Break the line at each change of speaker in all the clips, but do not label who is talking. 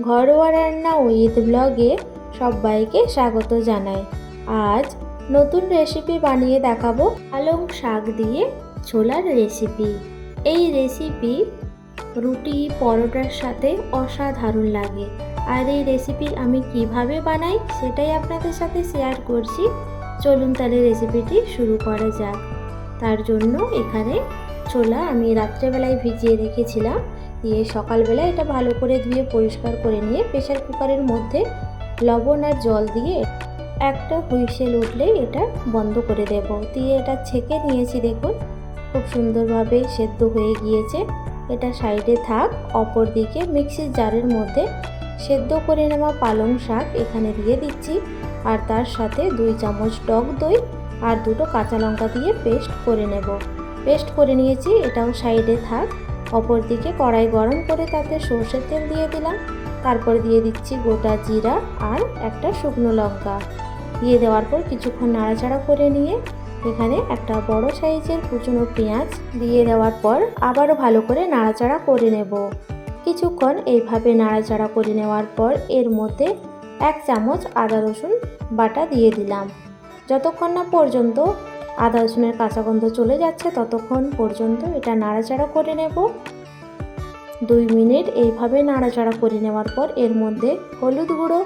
ঘরোয়া রান্না উইথ ব্লগে সবাইকে স্বাগত জানাই। আজ নতুন রেসিপি বানিয়ে দেখাবো পালং শাক দিয়ে ছোলার রেসিপি এই রেসিপি রুটি, পরোটার সাথে অসাধারণ লাগে। আর এই রেসিপি আমি কীভাবে বানাই সেটাই আপনাদের সাথে শেয়ার করছি। চলুন তাহলে রেসিপিটি শুরু করা যাক। তার জন্য এখানে ছোলা আমি রাত্রেবেলায় ভিজিয়ে রেখেছিলাম। দিয়ে সকালবেলা এটা ভালো করে ধুয়ে পরিষ্কার করে নিয়ে প্রেশার কুকারের মধ্যে লবণ আর জল দিয়ে একটা হুইসেল উঠলেই এটা বন্ধ করে দেব। দিয়ে এটা ছেঁকে নিয়েছি দেখুন, খুব সুন্দরভাবে সেদ্ধ হয়ে গিয়েছে। এটা সাইডে থাক, অপর দিকে মিক্সির জারের মধ্যে সেদ্ধ করে নেওয়া পালং শাক এখানে দিয়ে দিচ্ছি। আর তার সাথে দুই চামচ টক দই আর দুটো কাঁচা লঙ্কা দিয়ে পেস্ট করে নেব। পেস্ট করে নিয়েছি, এটাও সাইডে থাক। অপর দিকে কড়াই গরম করে তাতে সর্ষের তেল দিয়ে দিলাম। তারপর দিয়ে দিচ্ছি গোটা জিরা আর একটা শুকনো লঙ্কা। দিয়ে দেওয়ার পর কিছুক্ষণ নাড়াচাড়া করে নিয়ে এখানে একটা বড় সাইজের কুচনো পেঁয়াজ দিয়ে দেওয়ার পর আবারও ভালো করে নাড়াচাড়া করে নেব। কিছুক্ষণ এইভাবে নাড়াচাড়া করে নেওয়ার পর এর মধ্যে এক চামচ আদা রসুন বাটা দিয়ে দিলাম। যতক্ষণ না পর্যন্ত আদা রসুনের কাঁচা গন্ধ চলে যাচ্ছে, ততক্ষণ পর্যন্ত এটা নাড়াচাড়া করে নেব। দুই মিনিট এইভাবে নাড়াচাড়া করে নেওয়ার পর এর মধ্যে হলুদ গুঁড়ো,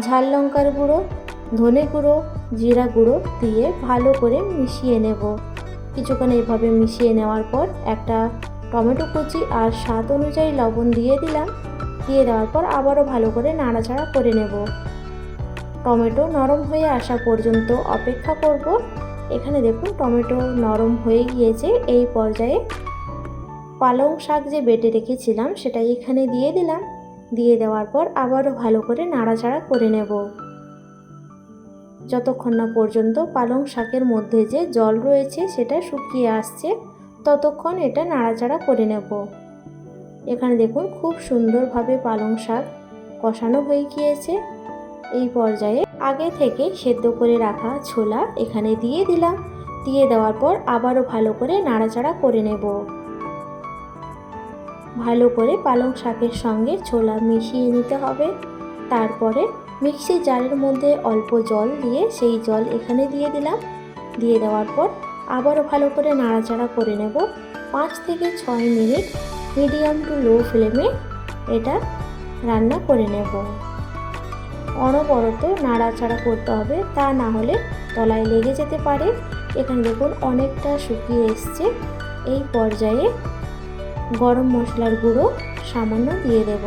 ঝাল লঙ্কার গুঁড়ো, ধনে গুঁড়ো, জিরা গুঁড়ো দিয়ে ভালো করে মিশিয়ে নেব। কিছুক্ষণ এইভাবে মিশিয়ে নেওয়ার পর একটা টমেটো কুচি আর স্বাদ অনুযায়ী লবণ দিয়ে দিলাম। দিয়ে দেওয়ার পর আবারও ভালো করে নাড়াচাড়া করে নেব। টমেটো নরম হয়ে আসা পর্যন্ত অপেক্ষা করব। এখানে দেখুন টমেটো নরম হয়ে গিয়েছে। এই পর্যায়ে পালং শাক যে বেটে রেখেছিলাম সেটা এখানে দিয়ে দিলাম। দিয়ে দেওয়ার পর আবারও ভালো করে নাড়াচাড়া করে নেব। যতক্ষণ না পর্যন্ত পালং শাকের মধ্যে যে জল রয়েছে, সেটা শুকিয়ে আসছে, ততক্ষণ এটা নাড়াচাড়া করে নেব। এখানে দেখুন খুব সুন্দরভাবে পালং শাক কষানো হয়ে গিয়েছে। এই পর্যায়ে আগে থেকে সেদ্ধ করে রাখা ছোলা এখানে দিয়ে দিলাম। দিয়ে দেওয়ার পর আবারও ভালো করে নাড়াচাড়া করে নেব। ভালো করে পালং শাকের সঙ্গে ছোলা মিশিয়ে নিতে হবে। তারপরে মিক্সি জারের মধ্যে অল্প জল দিয়ে সেই জল এখানে দিয়ে দিলাম। দিয়ে দেওয়ার পর আবারও ভালো করে নাড়াচাড়া করে নেব। পাঁচ থেকে ছয় মিনিট মিডিয়াম টু লো ফ্লেমে এটা রান্না করে নেব। অনবরত নাড়াচাড়া করতে হবে, তা না হলে তলায় লেগে যেতে পারে। এখানে দেখুন অনেকটা শুকিয়ে এসছে। এই পর্যায়ে গরম মশলার গুঁড়ো সামান্য দিয়ে দেব।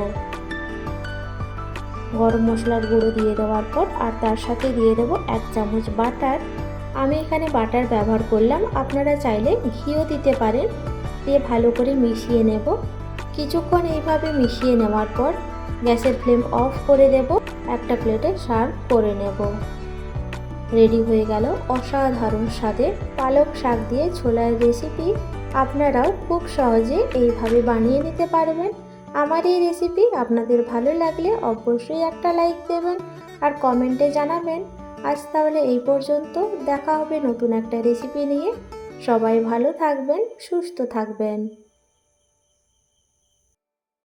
গরম মশলার গুঁড়ো দিয়ে দেওয়ার পর আর তার সাথে দিয়ে দেব এক চামচ বাটার। আমি এখানে বাটার ব্যবহার করলাম। আপনারা চাইলে ঘিও দিতে পারেন। দিয়ে ভালো করে মিশিয়ে নেব। কিছুক্ষণ এইভাবে মিশিয়ে নেওয়ার পর গ্যাসের ফ্লেম অফ করে দেব। একটা প্লেটে সার্ভ করে নেব। রেডি হয়ে গেল অসাধারণ স্বাদে পালক শাক দিয়ে ছোলার রেসিপি আপনারাও খুব সহজে এইভাবে বানিয়ে নিতে পারবেন। আমার এই রেসিপি আপনাদের ভালো লাগলে অবশ্যই একটা লাইক দেবেন আর কমেন্টে জানাবেন। আজ তাহলে এই পর্যন্ত, দেখা হবে নতুন একটা রেসিপি নিয়ে। সবাই ভালো থাকবেন, সুস্থ থাকবেন।